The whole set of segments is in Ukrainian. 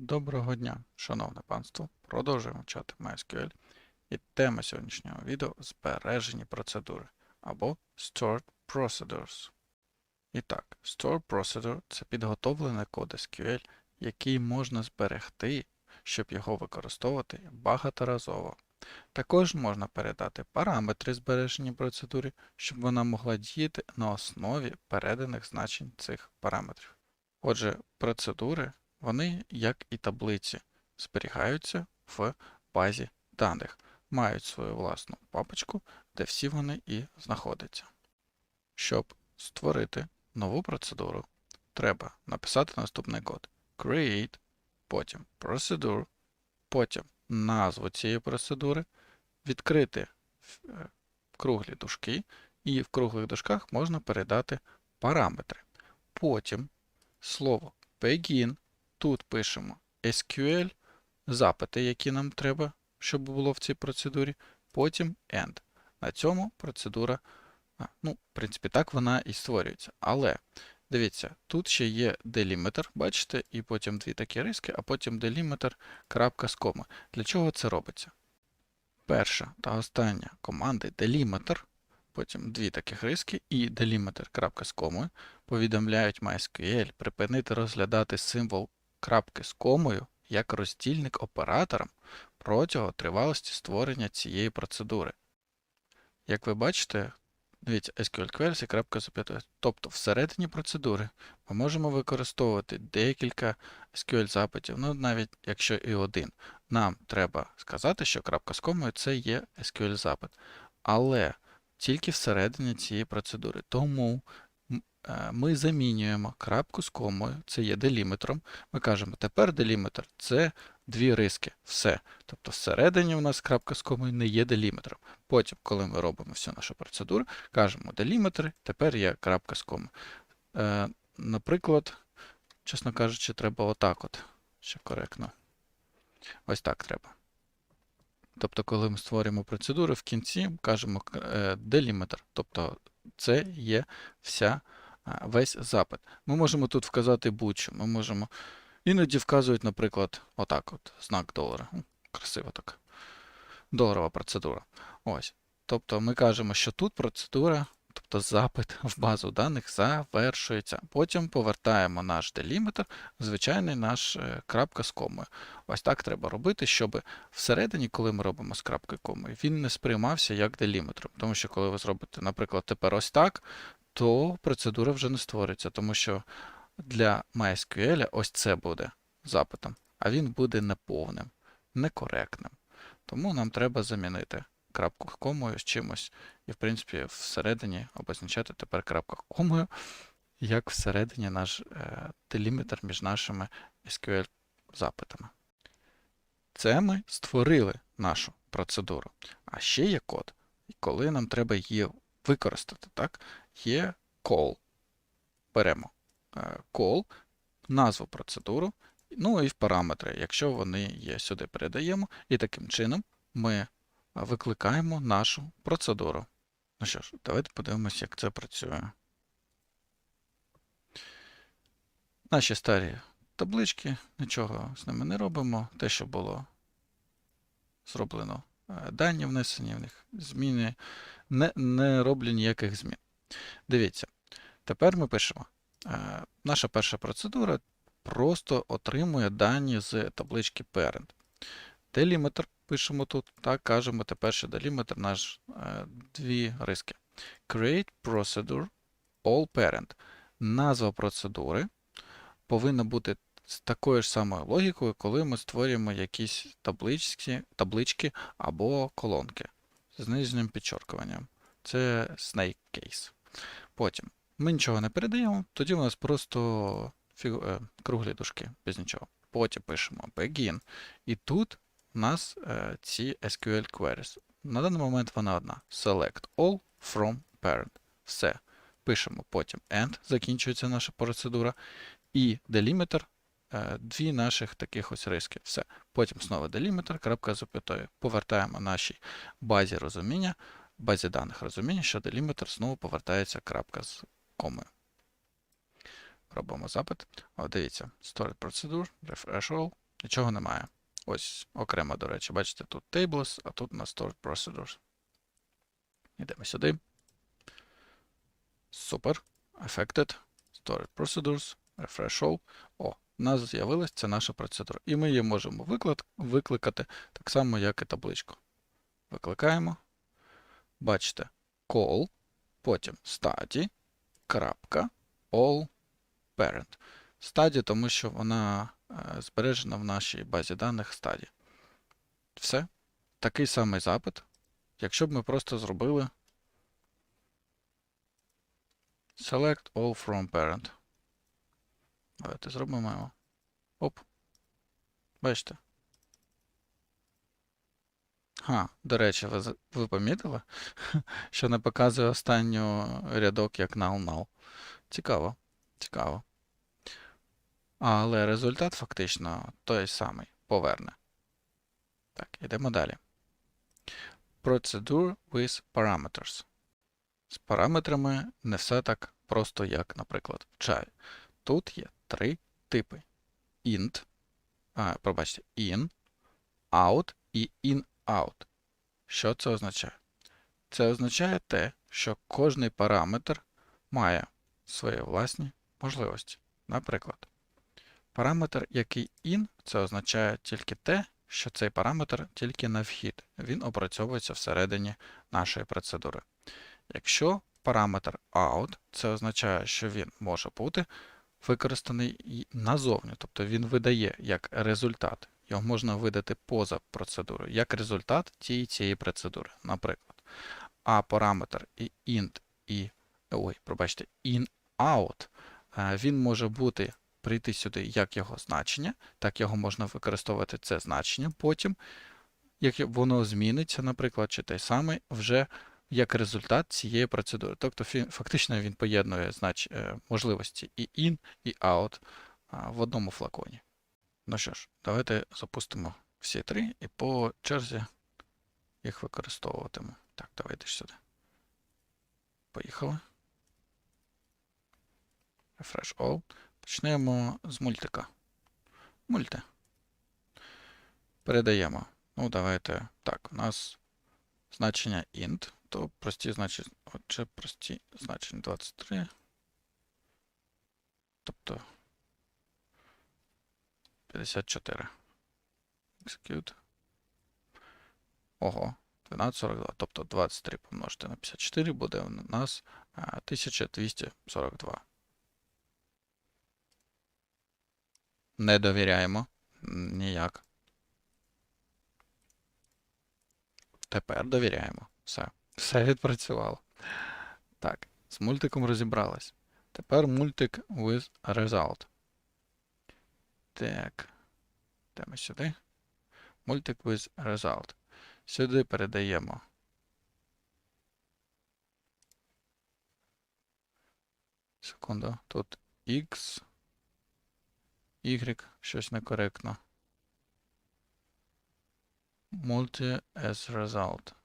Доброго дня, шановне панство. Продовжуємо вчати MySQL. І тема сьогоднішнього відео збережені процедури або Stored Procedures. І так, Stored Procedure це підготовлений код SQL, який можна зберегти, щоб його використовувати багаторазово. Також можна передати параметри збережені процедури, щоб вона могла діяти на основі переданих значень цих параметрів. Отже, процедури вони, як і таблиці, зберігаються в базі даних, мають свою власну папочку, де всі вони і знаходяться. Щоб створити нову процедуру, треба написати наступний код create, потім procedure, потім назву цієї процедури, відкрити е, круглі дужки, і в круглих дужках можна передати параметри. Потім слово begin Тут пишемо SQL, запити, які нам треба, щоб було в цій процедурі, потім end. На цьому процедура, ну, в принципі, так вона і створюється. Але дивіться, тут ще є делімітр, бачите, і потім дві такі риски, а потім делімітр крапка з коми. Для чого це робиться? Перша та остання команди делімітр, потім дві таких риски і делімітр крапка з комою повідомляють MySQL припинити розглядати символ крапки з комою як роздільник операторам протягом тривалості створення цієї процедури. Як ви бачите, дивіться SQL queries крапка зап'ятої. Тобто всередині процедури ми можемо використовувати декілька SQL запитів, ну навіть якщо і один. Нам треба сказати, що крапка з комою це є SQL запит. Але тільки всередині цієї процедури. Тому ми замінюємо крапку з комою, це є делімітром. Ми кажемо, тепер делімітр це дві риски. Все. Тобто всередині у нас крапка з комою не є делімітром. Потім, коли ми робимо всю нашу процедуру, кажемо делімітри, тепер є крапка з комою. Е, Наприклад, чесно кажучи, треба отак от, ще коректно. Ось так треба. Тобто, коли ми створюємо процедуру, в кінці кажемо е, делімітр. Тобто це є вся весь запит. Ми можемо тут вказати будь-що. Ми можемо. Іноді вказують, наприклад, отак от, знак долара. Красиво так. Доларова процедура. Ось. Тобто ми кажемо, що тут процедура, тобто запит в базу даних завершується. Потім повертаємо наш делімітр, звичайний наш е, крапка з комою. Ось так треба робити, щоб всередині, коли ми робимо з крапкою комою, він не сприймався як делімітром. Тому що, коли ви зробите, наприклад, тепер ось так, то процедура вже не створиться, тому що для MySQL ось це буде запитом, а він буде неповним, некоректним. Тому нам треба замінити крапку комою з чимось, і, в принципі, всередині обозначати тепер крапка комою, як всередині наш е, делімітр між нашими SQL-запитами. Це ми створили нашу процедуру. А ще є код, коли нам треба її використати. так? є call. Беремо е, call, назву процедуру, ну і в параметри, якщо вони є, сюди передаємо, і таким чином ми викликаємо нашу процедуру. Ну що ж, давайте подивимося, як це працює. Наші старі таблички, нічого з ними не робимо. Те, що було зроблено, е, дані внесені в них, зміни, не, не роблю ніяких змін. Дивіться, тепер ми пишемо. Е, наша перша процедура просто отримує дані з таблички Parent. Деліметр пишемо тут, так, кажемо тепер, що деліметр наш е, дві риски. Create procedure all parent. Назва процедури повинна бути з такою ж самою логікою, коли ми створюємо якісь таблички, таблички або колонки з зниженим підчоркуванням. Це snake case. Потім ми нічого не передаємо, тоді у нас просто фігу... е, круглі дужки, без нічого. Потім пишемо begin. І тут у нас е, ці SQL queries. На даний момент вона одна. Select all from parent. Все. Пишемо потім end, закінчується наша процедура. І delimiter дві наших таких ось риски. Все. Потім знову delimiter, крапка запитою. Повертаємо нашій базі розуміння базі даних розуміння, що делімітр знову повертається крапка з комою. Робимо запит. О, дивіться, Stored Procedure, Refresh All. Нічого немає. Ось окремо, до речі, бачите, тут tables, а тут у нас stored procedures. Йдемо сюди. Супер. Affected. Stored procedures. Refresh all. О, у нас з'явилась ця наша процедура. І ми її можемо виклик- викликати так само, як і табличку. Викликаємо. Бачите, call, потім study, крапка, all parent. Study, тому що вона е, збережена в нашій базі даних study. Все. Такий самий запит. Якщо б ми просто зробили select all from parent. Давайте зробимо його. Оп. Бачите? Ха, до речі, ви, ви помітили, що не показує останню рядок як null-null. Цікаво. Цікаво. Але результат фактично той самий поверне. Так, йдемо далі. Procedure with parameters. З параметрами не все так просто, як, наприклад, в Java. Тут є три типи: int, а, пробачте, in, out і in-out. Що це означає? Це означає те, що кожний параметр має свої власні можливості. Наприклад, параметр, який in, це означає тільки те, що цей параметр тільки на вхід. Він опрацьовується всередині нашої процедури. Якщо параметр out, це означає, що він може бути використаний назовні, тобто він видає як результат. Його можна видати поза процедурою, як результат тієї цієї процедури, наприклад. А параметр і int і ой, пробачте, in-out, е, він може бути прийти сюди як його значення, так його можна використовувати це значення потім, як воно зміниться, наприклад, чи той самий вже як результат цієї процедури. Тобто фактично він поєднує знач... е, можливості і in, і out в одному флаконі. Ну що ж, давайте запустимо всі три і по черзі їх використовуватиму. Так, давайте ж сюди. Поїхали. Refresh all. Почнемо з мультика. Мульти. Передаємо. Ну, давайте. Так, у нас значення int, то прості значення, отже, прості значення 23. Тобто 54. Execute. Ого, 1242. Тобто 23 помножити на 54 буде у нас 1242. Не довіряємо. Ніяк. Тепер довіряємо. Все. Все відпрацювало. Так, з мультиком розібрались. Тепер мультик with result. Так. Йдемо сюди. Мультик with result. Сюди передаємо. Секунду. Тут X. Y. Щось некоректно. Multi as result.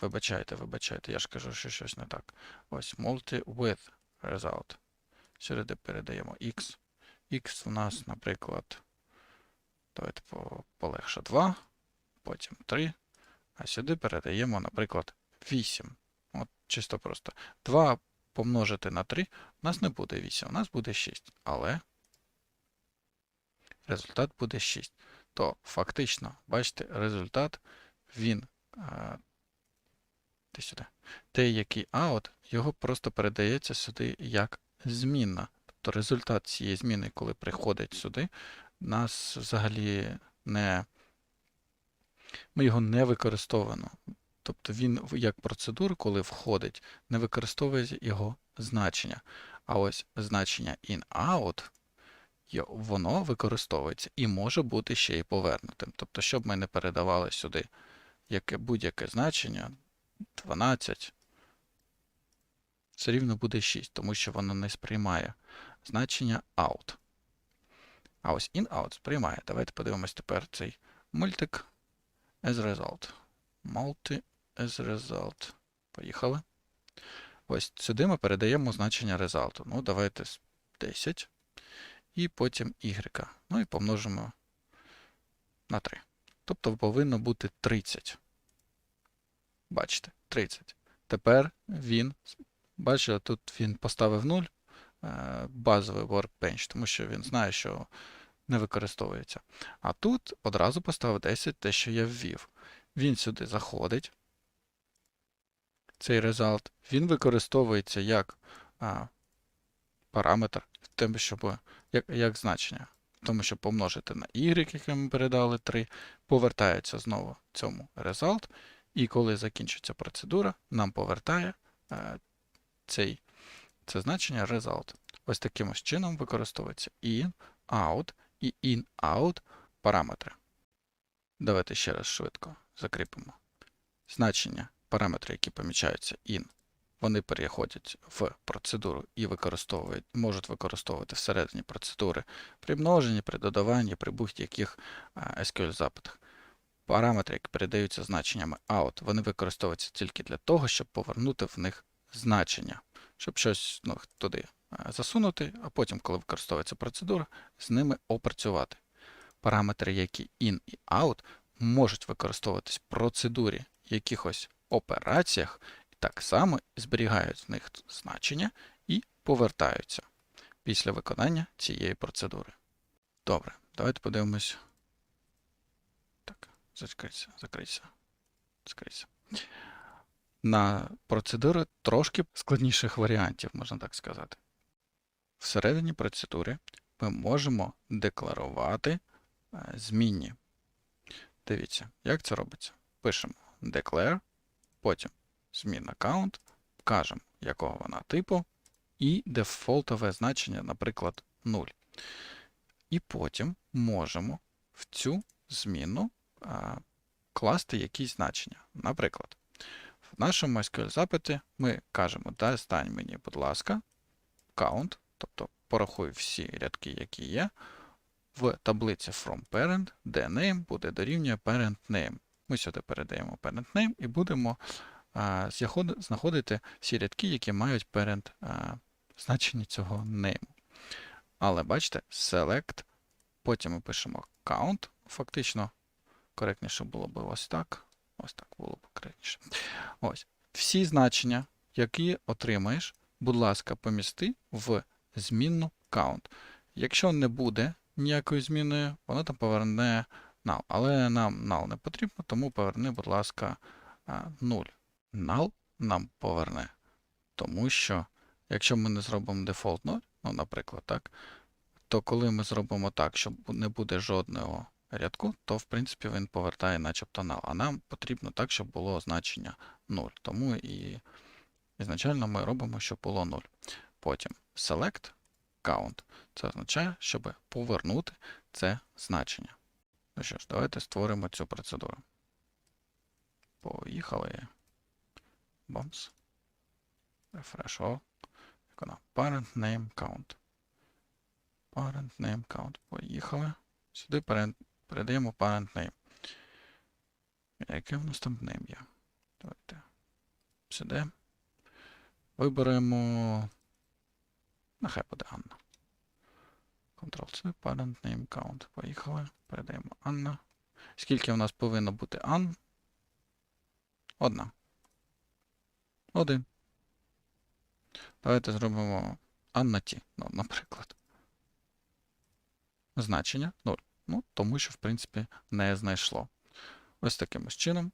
Вибачайте, вибачайте, я ж кажу, що щось не так. Ось multi with result. Сюди передаємо x. x у нас, наприклад, давайте полегше 2, потім 3, а сюди передаємо, наприклад, 8. От чисто просто. 2 помножити на 3 у нас не буде 8, у нас буде 6. Але результат буде 6. То фактично, бачите, результат він. Ти сюди. Той, який out, його просто передається сюди як змінна. Тобто результат цієї зміни, коли приходить сюди, нас взагалі не. Ми його не використовуємо. Тобто він як процедура, коли входить, не використовує його значення. А ось значення in-out, воно використовується і може бути ще й повернутим. Тобто, щоб ми не передавали сюди будь-яке значення, 12, все рівно буде 6, тому що воно не сприймає значення out. А ось in-out сприймає. Давайте подивимось тепер цей мультик as result. Multi as result. Поїхали. Ось сюди ми передаємо значення результату. Ну, давайте 10. і потім y. Ну і помножимо на 3. Тобто повинно бути 30. Бачите, 30. Тепер він, бачите, тут він поставив 0, е, базовий workbench, тому що він знає, що не використовується. А тут одразу поставив 10, те, що я ввів. Він сюди заходить. Цей result, він використовується як а, параметр, тому, щоб, як, як значення. Тому що помножити на y, який ми передали 3, повертається знову цьому result, і коли закінчиться процедура, нам повертає е, цей, це значення result. Ось таким ось чином використовується in, out і in-out параметри. Давайте ще раз швидко закріпимо. Значення параметри, які помічаються in, вони переходять в процедуру і використовують, можуть використовувати всередині процедури при множенні, при додаванні, при будь-яких SQL запитах. Параметри, які передаються значеннями out, вони використовуються тільки для того, щоб повернути в них значення, щоб щось ну, туди е, засунути, а потім, коли використовується процедура, з ними опрацювати. Параметри, які in і out, можуть використовуватись в процедурі якихось операціях, і так само зберігають в них значення і повертаються після виконання цієї процедури. Добре, давайте подивимось. Закрийся, закрийся, закрийся. На процедури трошки складніших варіантів, можна так сказати. Всередині процедури ми можемо декларувати е, змінні. Дивіться, як це робиться. Пишемо declare, потім змінна count, вкажемо, якого вона типу, і дефолтове значення, наприклад, 0. І потім можемо в цю зміну класти якісь значення. Наприклад, в нашому SQL запиті ми кажемо, достань мені, будь ласка, count, тобто порахуй всі рядки, які є, в таблиці from parent, де name буде дорівнює parent name. Ми сюди передаємо parent name і будемо а, знаходити всі рядки, які мають parent а, значення цього name. Але бачите, select, потім ми пишемо count, фактично коректніше було б ось так. Ось так було б коректніше. Ось. Всі значення, які отримаєш, будь ласка, помісти в змінну count. Якщо не буде ніякої зміни, воно там поверне null. Але нам null не потрібно, тому поверни, будь ласка, 0. Null нам поверне. Тому що, якщо ми не зробимо default 0, ну, наприклад, так, то коли ми зробимо так, що не буде жодного рядку, то в принципі він повертає начебто null. А нам потрібно так, щоб було значення 0. Тому і ізначально ми робимо, щоб було 0. Потім select count. Це означає, щоб повернути це значення. Ну що ж, давайте створимо цю процедуру. Поїхали. Бомс. Refresh all. Parent name count. Parent name count. Поїхали. Сюди пере- передаємо parent name. Яке в нас там є? Давайте. Сюди. Виберемо. Нехай буде Анна. Ctrl-C, parent name count. Поїхали. Передаємо Анна. Скільки в нас повинно бути Ан? Одна. Один. Давайте зробимо Анна Ті, ну, наприклад. Значення 0. Ну, тому що, в принципі, не знайшло. Ось таким чином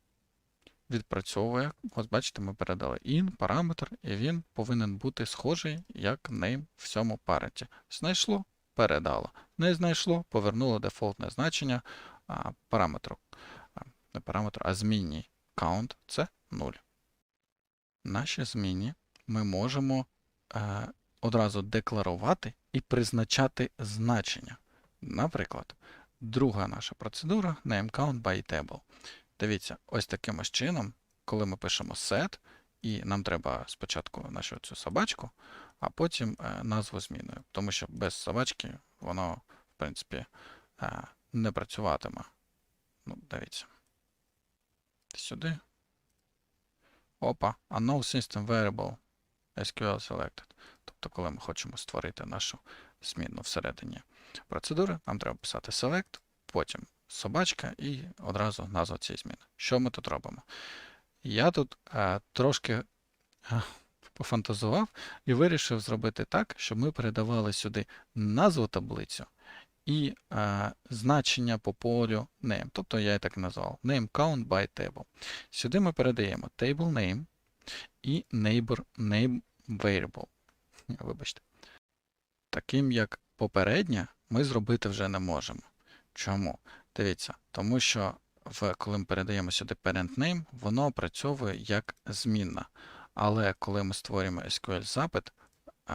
відпрацьовує. Ось бачите, ми передали in, параметр, і він повинен бути схожий як name в цьому паренті. Знайшло, передало. Не знайшло, повернуло дефолтне значення а, параметру. А, не параметру, а змінній count це 0. Наші змінні ми можемо е, одразу декларувати і призначати значення. Наприклад, друга наша процедура name by table. Дивіться, ось таким ось чином, коли ми пишемо set, і нам треба спочатку нашу цю собачку, а потім е, назву зміною. Тому що без собачки воно, в принципі, е, не працюватиме. Ну, дивіться. Сюди. Опа, unknown system variable SQL selected. Тобто, коли ми хочемо створити нашу змінну всередині процедури, нам треба писати select, потім собачка і одразу назва цієї зміни. Що ми тут робимо? Я тут е, трошки е, пофантазував і вирішив зробити так, щоб ми передавали сюди назву таблицю і е, значення по полю name. Тобто я і так назвав name count by table. Сюди ми передаємо table name і neighbor name variable. Вибачте. Таким як попереднє, ми зробити вже не можемо. Чому? Дивіться, тому що в, коли ми передаємо сюди parent name, воно опрацьовує як змінна. Але коли ми створюємо SQL запит,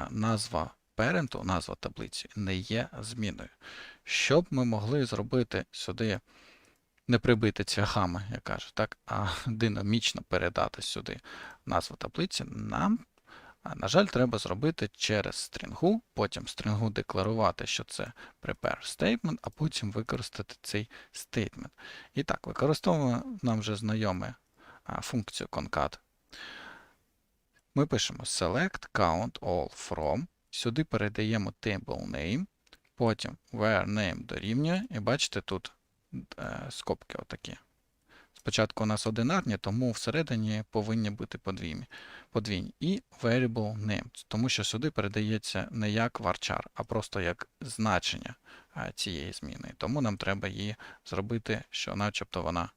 назва parent, назва таблиці не є зміною. Щоб ми могли зробити сюди, не прибити цвяхами, як кажуть, так, а динамічно передати сюди назву таблиці, нам, а, на жаль, треба зробити через стрінгу, потім стрінгу декларувати, що це prepare statement, а потім використати цей statement. І так, використовуємо нам вже знайоме функцію concat. Ми пишемо select count all from, сюди передаємо table name, потім where name дорівнює, і бачите тут е, скобки отакі. Спочатку у нас одинарні, тому всередині повинні бути подвійні. подвійні. І variable name, тому що сюди передається не як varchar, а просто як значення цієї зміни. Тому нам треба її зробити, що начебто вона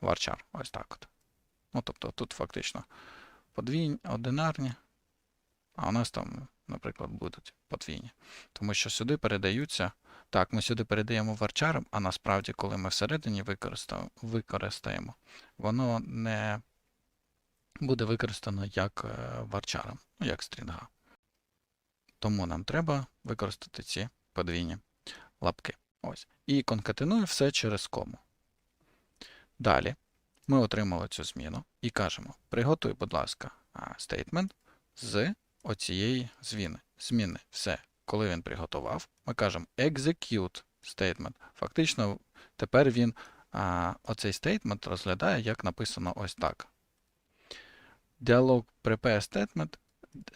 varchar. Ось так от. Ну, тобто тут фактично подвійні, одинарні, а у нас там, наприклад, будуть подвійні. Тому що сюди передаються. Так, ми сюди передаємо варчаром, а насправді, коли ми всередині використаємо, воно не буде використано як е, варчаром, ну, як стрінга. Тому нам треба використати ці подвійні лапки. Ось. І конкатенує все через кому. Далі ми отримали цю зміну і кажемо: приготуй, будь ласка, стейтмент з оцієї зміни. Зміни все. Коли він приготував, ми кажемо execute statement. Фактично, тепер він а, оцей стейтмент розглядає, як написано ось так. Dialog prepare statement,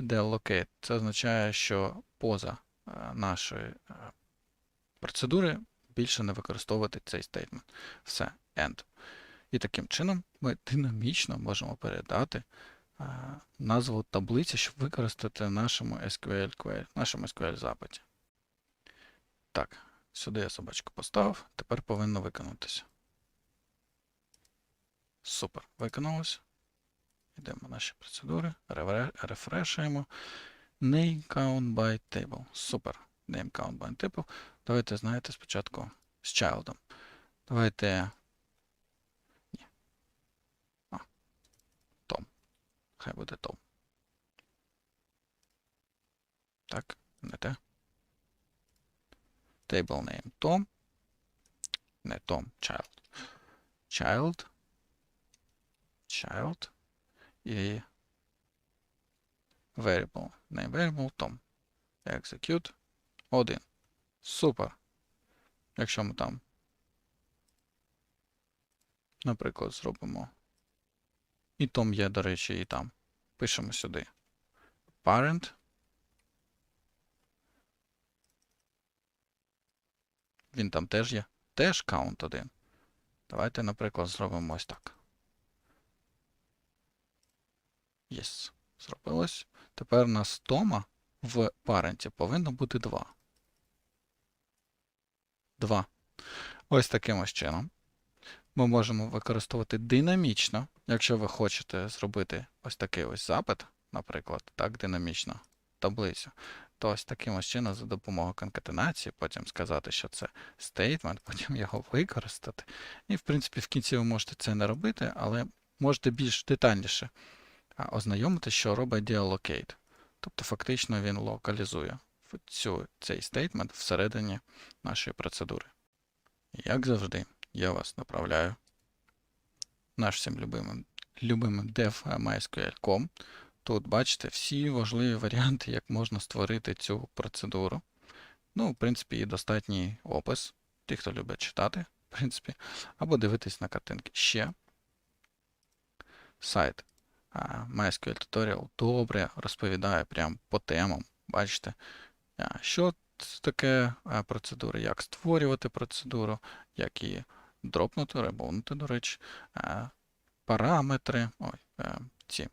deallocate. Це означає, що поза нашої процедури більше не використовувати цей стейтмент. Все, end. І таким чином ми динамічно можемо передати назву таблиці, щоб використати нашому SQL query, нашому SQL запиті. Так, сюди я собачку поставив, тепер повинно виконатися. Супер, виконалося. Йдемо в наші процедури, рефрешуємо. Name count by table. Супер. Name count by table. Давайте, знаєте, спочатку з childом. Давайте. Ні. А. Том. Хай буде Том. Так, не те. Table name Tom. Не Tom, child. Child. Child. І variable. Name variable Tom. Execute. Один. Супер. Якщо ми там, наприклад, зробимо. І Том є, до речі, і там. Пишемо сюди. Parent. Він там теж є. Теж count 1. Давайте, наприклад, зробимо ось так. Єс. Зробилось. Тепер у нас Тома в паренті повинно бути 2. 2. Ось таким ось чином. Ми можемо використовувати динамічно, якщо ви хочете зробити ось такий ось запит, наприклад, так, динамічно таблицю, то ось таким ось чином за допомогою конкатенації, потім сказати, що це statement, потім його використати. І, в принципі, в кінці ви можете це не робити, але можете більш детальніше ознайомити, що робить deallocate. Тобто, фактично він локалізує цю, цей statement всередині нашої процедури. Як завжди, я вас направляю в наш всім любимим, любимим dev.mysql.com. Тут бачите всі важливі варіанти, як можна створити цю процедуру. Ну, в принципі, і достатній опис. Ті, хто любить читати, в принципі, або дивитись на картинки. Ще сайт MySQL Tutorial добре розповідає прямо по темам. Бачите, що таке е, процедури, як створювати процедуру, як її дропнути, ремовнути, до речі, е, параметри, ой, е, ці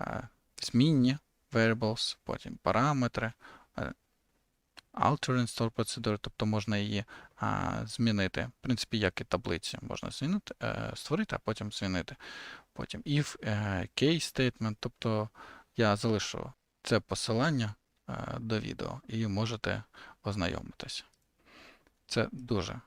е, змінні variables, потім параметри, alter install процедури, тобто можна її а, змінити. В принципі, як і таблиці, можна змінити, створити, а потім змінити. Потім if case statement, тобто я залишу це посилання до відео і можете ознайомитися. Це дуже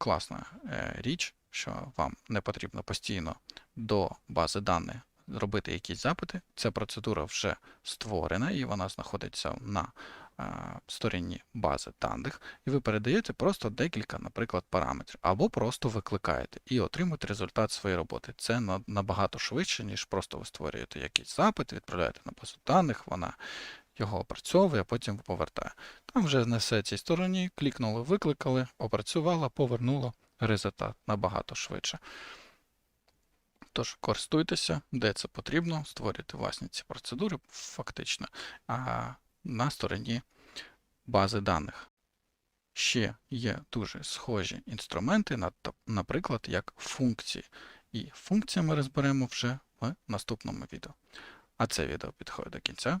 класна е, річ, що вам не потрібно постійно до бази даних робити якісь запити. Ця процедура вже створена і вона знаходиться на е, стороні бази даних, і ви передаєте просто декілька, наприклад, параметрів, або просто викликаєте і отримуєте результат своєї роботи. Це набагато швидше, ніж просто ви створюєте якийсь запит, відправляєте на базу даних, вона його опрацьовує, а потім повертає. Там вже на все цій стороні клікнули, викликали, опрацювала, повернуло результат набагато швидше. Тож користуйтеся, де це потрібно, створюйте власні ці процедури фактично а, на стороні бази даних. Ще є дуже схожі інструменти, наприклад, як функції. І функції ми розберемо вже в наступному відео. А це відео підходить до кінця.